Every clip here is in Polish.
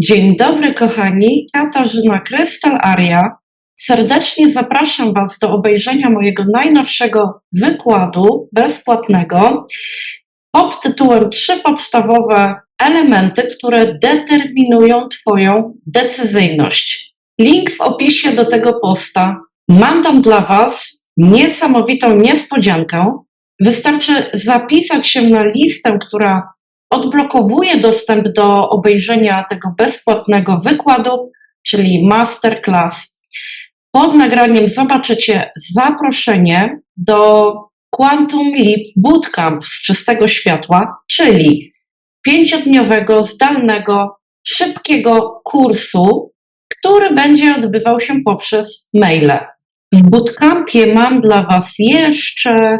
Dzień dobry, kochani. Katarzyna Krystal Aria. Serdecznie zapraszam Was do obejrzenia mojego najnowszego wykładu bezpłatnego pod tytułem Trzy podstawowe elementy, które determinują Twoją decyzyjność. Link w opisie do tego posta. Mam tam dla Was niesamowitą niespodziankę. Wystarczy zapisać się na listę, która odblokowuje dostęp do obejrzenia tego bezpłatnego wykładu, czyli masterclass. Pod nagraniem zobaczycie zaproszenie do Quantum Leap Bootcamp z czystego światła, czyli pięciodniowego, zdalnego, szybkiego kursu, który będzie odbywał się poprzez maile. W bootcampie mam dla Was jeszcze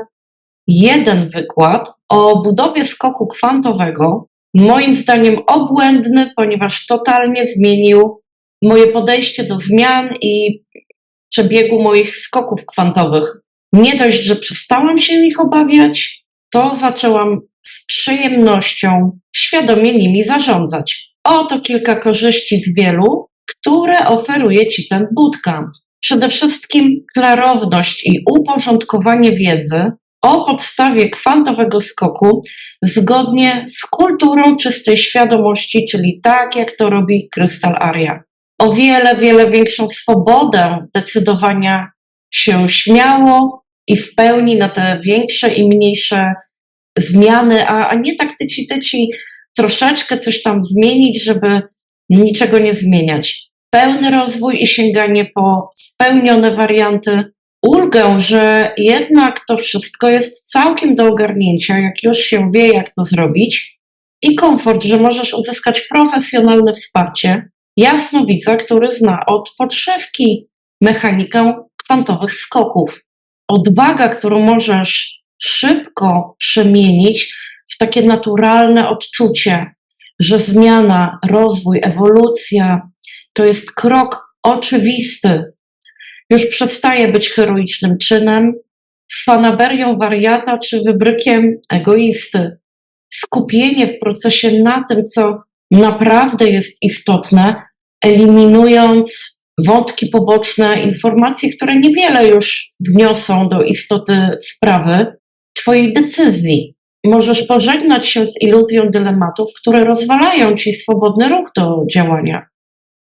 jeden wykład o budowie skoku kwantowego. Moim zdaniem obłędny, ponieważ totalnie zmienił moje podejście do zmian i przebiegu moich skoków kwantowych. Nie dość, że przestałam się ich obawiać, to zaczęłam z przyjemnością świadomie nimi zarządzać. Oto kilka korzyści z wielu, które oferuje Ci ten bootcamp. Przede wszystkim klarowność i uporządkowanie wiedzy o podstawie kwantowego skoku zgodnie z kulturą czystej świadomości, czyli tak jak to robi Krystal Aria. O wiele, wiele większą swobodę decydowania się śmiało i w pełni na te większe i mniejsze zmiany, a, a nie tak tyci, tyci troszeczkę coś tam zmienić, żeby niczego nie zmieniać. Pełny rozwój i sięganie po spełnione warianty ulgę, że jednak to wszystko jest całkiem do ogarnięcia, jak już się wie, jak to zrobić, i komfort, że możesz uzyskać profesjonalne wsparcie jasnowidza, który zna od podszewki mechanikę kwantowych skoków. Odwaga, którą możesz szybko przemienić w takie naturalne odczucie, że zmiana, rozwój, ewolucja to jest krok oczywisty, już przestaje być heroicznym czynem, fanaberią wariata czy wybrykiem egoisty. Skupienie w procesie na tym, co naprawdę jest istotne, eliminując wątki poboczne, informacje, które niewiele już wniosą do istoty sprawy, Twojej decyzji. Możesz pożegnać się z iluzją dylematów, które rozwalają Ci swobodny ruch do działania.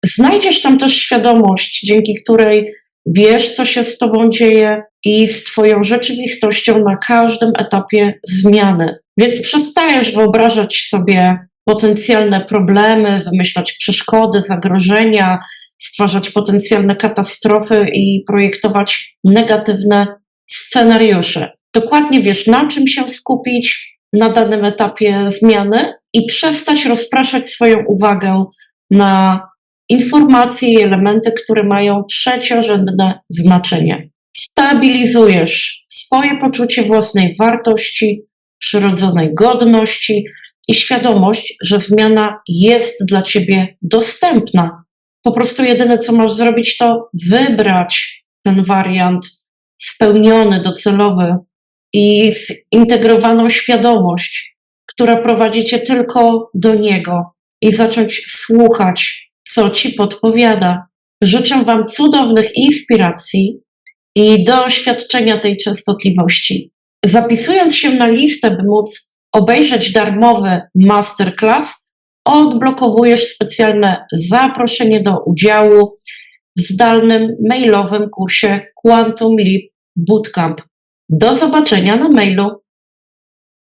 Znajdziesz tam też świadomość, dzięki której wiesz, co się z Tobą dzieje i z Twoją rzeczywistością na każdym etapie zmiany. Więc przestajesz wyobrażać sobie potencjalne problemy, wymyślać przeszkody, zagrożenia, stwarzać potencjalne katastrofy i projektować negatywne scenariusze. Dokładnie wiesz, na czym się skupić na danym etapie zmiany i przestać rozpraszać swoją uwagę na informacje i elementy, które mają trzeciorzędne znaczenie. Stabilizujesz swoje poczucie własnej wartości, przyrodzonej godności i świadomość, że zmiana jest dla ciebie dostępna. Po prostu jedyne, co masz zrobić, to wybrać ten wariant spełniony, docelowy i zintegrowaną świadomość, która prowadzi cię tylko do niego i zacząć słuchać co Ci podpowiada. Życzę Wam cudownych inspiracji i doświadczenia tej częstotliwości. Zapisując się na listę, by móc obejrzeć darmowy masterclass, odblokowujesz specjalne zaproszenie do udziału w zdalnym mailowym kursie Quantum Leap Bootcamp. Do zobaczenia na mailu.